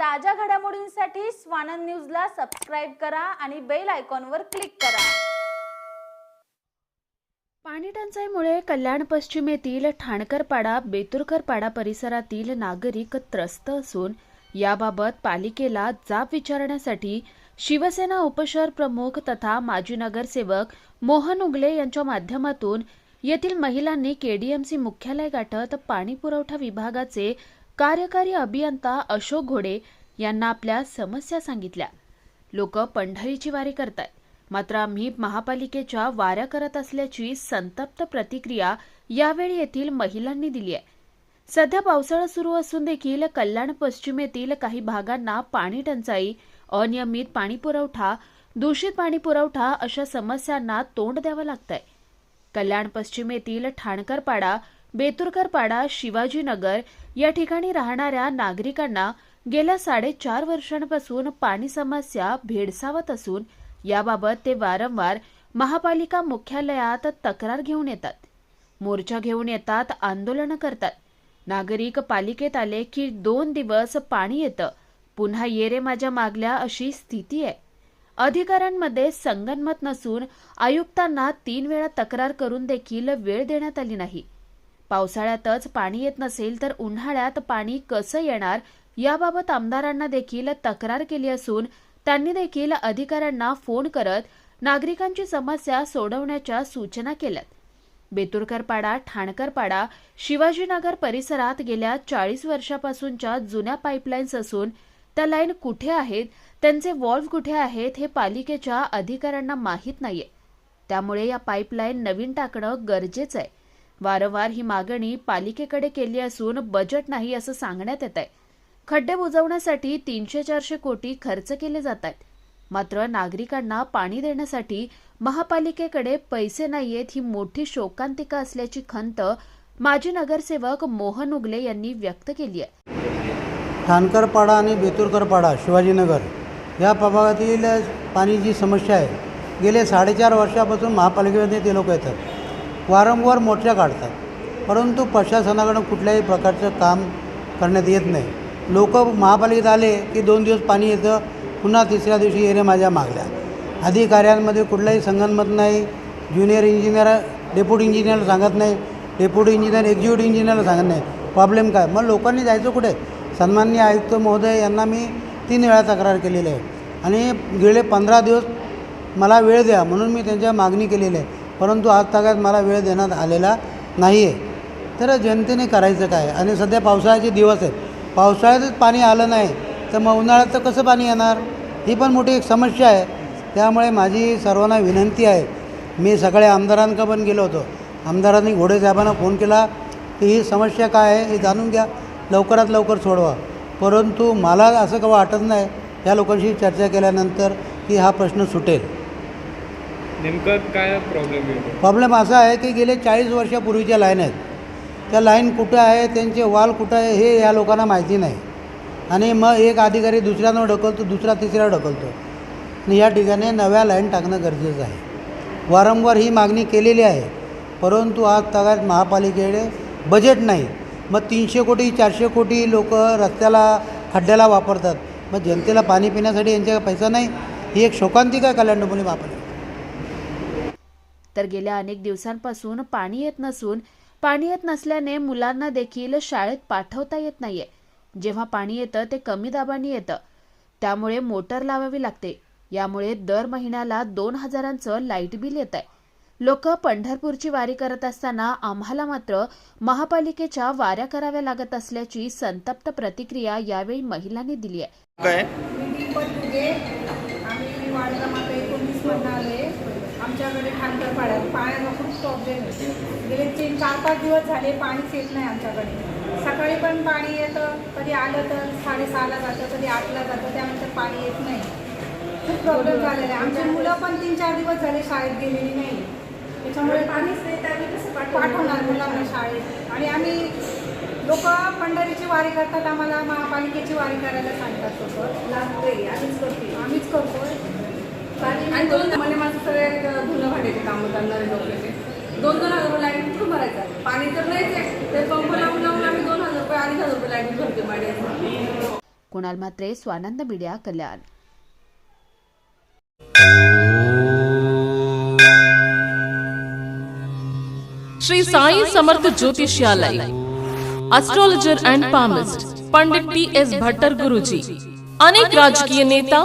ताज्या घडामोडींसाठी स्वानंद न्यूजला सबस्क्राईब करा आणि बेल आयकॉनवर क्लिक करा. पाणी टंचाईमुळे कल्याण पश्चिमेतील ठाणकरपाडा बेतुरकरपाडा परिसरातील नागरिक त्रस्त असून याबाबत पालिकेला जाब विचारण्यासाठी शिवसेना उपशहर प्रमुख तथा माजी नगरसेवक मोहन उगले यांच्या माध्यमातून येथील महिलांनी केडीएमसी मुख्यालय गाठत पाणी पुरवठा विभागाचे कार्यकारी अभियंता अशोक घोडे यांना आपल्या समस्या सांगितल्या. लोक पंढरीची वारी करतायत. मात्र आम्ही महापालिकेच्या वाऱ्या करत असल्याची संतप्त प्रतिक्रिया यावेळी येथील महिलांनी दिली आहे. सध्या पावसाळा सुरू असून देखील कल्याण पश्चिमेतील काही भागांना पाणी टंचाई अनियमित पाणी पुरवठा दूषित पाणी पुरवठा अशा समस्यांना तोंड द्यावं लागतंय. कल्याण पश्चिमेतील ठाणकरपाडा बेतुरकरपाडा शिवाजीनगर या ठिकाणी राहणाऱ्या नागरिकांना गेल्या साडेचार वर्षांपासून पाणी समस्या भेडसावत असून याबाबत ते वारंवार महापालिका मुख्यालयात तक्रार घेऊन येतात. मोर्चा घेऊन येतात आंदोलनं करतात. नागरिक पालिकेत आले की दोन दिवस पाणी येतं. पुन्हा ये रे माझ्या मागल्या अशी स्थिती आहे. अधिकाऱ्यांमध्ये संगनमत नसून आयुक्तांना तीन वेळा तक्रार करून देखील वेळ देण्यात आली नाही. पावसाळ्यातच पाणी येत नसेल तर उन्हाळ्यात पाणी कसं येणार याबाबत आमदारांना देखील तक्रार केली असून त्यांनी देखील अधिकाऱ्यांना फोन करत नागरिकांची समस्या सोडवण्याच्या सूचना केल्यात. बेतुरकरपाडा ठाणकरपाडा शिवाजीनगर परिसरात गेल्या चाळीस वर्षापासूनच्या जुन्या पाईपलाईन्स असून त्या लाईन कुठे आहेत त्यांचे वॉल्व्ह कुठे आहेत हे पालिकेच्या अधिकाऱ्यांना माहीत नाहीये. त्यामुळे या पाईपलाईन नवीन टाकणं गरजेचं आहे. वारंवार ही मागणी पालिकेकडे केली असून बजेट नाही असं सांगण्यात येत आहे खड्डे बुजवण्यासाठी तीनशे चारशे कोटी खर्च केले जात आहेत मात्र नागरिकांना पाणी देण्यासाठी महापालिकेकडे पैसे नाहीयेत ही मोठी शोकांतिका असल्याची खंत माजी नगरसेवक मोहन उगले यांनी व्यक्त केली आहे. ठाणकरपाडा आणि बेतुरकरपाडा शिवाजीनगर या प्रभागातील पाण्याची समस्या आहे. गेले साडेचार वर्षापासून महापालिकेमध्ये ते लोक येतात. वारंवार मोर्चा काढतात. परंतु प्रशासनाकडून कुठल्याही प्रकारचं काम करण्यात येत नाही. लोक महापालिकेत आले की दोन दिवस पाणी येतं पुन्हा तिसऱ्या दिवशी येणे माझ्या मागल्या अधिकाऱ्यांमध्ये कुठलाही संगनमत नाही. ज्युनियर इंजिनियर डेप्युटी इंजिनियरला सांगत नाही. डेप्युटी इंजिनियर एक्झिक्युटिव्ह इंजिनियरला सांगत नाही. प्रॉब्लेम काय? मग लोकांनी जायचं कुठे? सन्माननीय आयुक्त महोदय यांना मी तीन वेळा तक्रार केलेली आहे. आणि गेले पंधरा दिवस मला वेळ द्या म्हणून मी त्यांच्या मागणी केलेली आहे. परंतु आज तागात मला वेळ देण्यात आलेला नाही आहे तर जनतेने करायचं काय? आणि सध्या पावसाळ्याचे दिवस आहेत. पावसाळ्यातच पाणी आलं नाही तर मग उन्हाळ्यात तर कसं पाणी येणार? ही पण मोठी एक समस्या आहे. त्यामुळे माझी सर्वांना विनंती आहे. मी सगळ्या आमदारांकडे पण गेलो होतो. आमदारांनी घोडेसाहेबांना फोन केला की ही समस्या काय आहे हे जाणून घ्या. लवकरात लवकर सोडवा. परंतु मला असं का वाटत नाही. या लोकांशी चर्चा केल्यानंतर की हा प्रश्न सुटेल. नेमकं काय प्रॉब्लेम येतो प्रॉब्लेम असा आहे की गेले चाळीस वर्षापूर्वीच्या लाईन आहेत. त्या लाईन कुठं आहे त्यांचे वाल कुठं आहे हे या लोकांना माहिती नाही. आणि मग एक अधिकारी दुसऱ्यानं ढकलतो दुसरा तिसऱ्या ढकलतो. आणि या ठिकाणी नव्या लाईन टाकणं गरजेचं आहे. वारंवार ही मागणी केलेली आहे. परंतु आज तगात महापालिकेकडे बजेट नाही. मग तीनशे कोटी चारशे कोटी लोक रस्त्याला खड्ड्याला वापरतात. मग जनतेला पाणी पिण्यासाठी यांच्याकडे पैसा नाही. ही एक शोकांतिका आहे कल्याण डोंबिवली महापालिका तर गेल्या अनेक दिवसांपासून पाणी येत नसून पाणी येत नसल्याने मुलांना देखील शाळेत पाठवता येत नाहीये. जेव्हा पाणी येतं ते कमी दाबाने येतं. त्यामुळे मोटर लावावी लागते. यामुळे दर महिन्याला दोन हजारांचं लाइट बिल येत आहे लोक पंढरपूरची वारी करत असताना आम्हाला मात्र महापालिकेच्या वाऱ्या कराव्या लागत असल्याची संतप्त प्रतिक्रिया यावेळी महिलांनी दिली आहे. आमच्याकडे खांडकर पाड्यात पाण्याचा खूप प्रॉब्लेम आहे गेले तीन चार पाच दिवस झाले पाणीच येत नाही आमच्याकडे. सकाळी पण पाणी येतं कधी आलं तर साडेसहाला जातं कधी आठला जातं त्यानंतर पाणी येत नाही. खूप प्रॉब्लेम झालेला आहे. आमची मुलं पण तीन चार दिवस झाले शाळेत गेलेली नाही. त्याच्यामुळे पाणीच नाही तर आम्ही कसं पाठवणार मुलांना शाळेत. आणि आम्ही लोक पंढरीची वारी करतात आम्हाला महापालिकेची वारी करायला सांगतात लोक. लागते आम्हीच करतो आम्हीच करतोय. आणि दोन म्हणजे माझं सगळे धुणं भांड्याचे कामं करणारे लोक दोन दोन हज़ार रुपये लाईट कुठून भरायचं? पाणी तर नाहीच ते पंप लावून लावून आम्ही दोन हज़ार रुपये अडीच हज़ार रुपये लाईट भरते भांड्याचं. Kunal Mhatre Swanand media Kalyan. Shri Sai Samarth Jyotishalaya astrologer and palmist Pandit T S Bhattar Guruji अनेक राजकीय नेता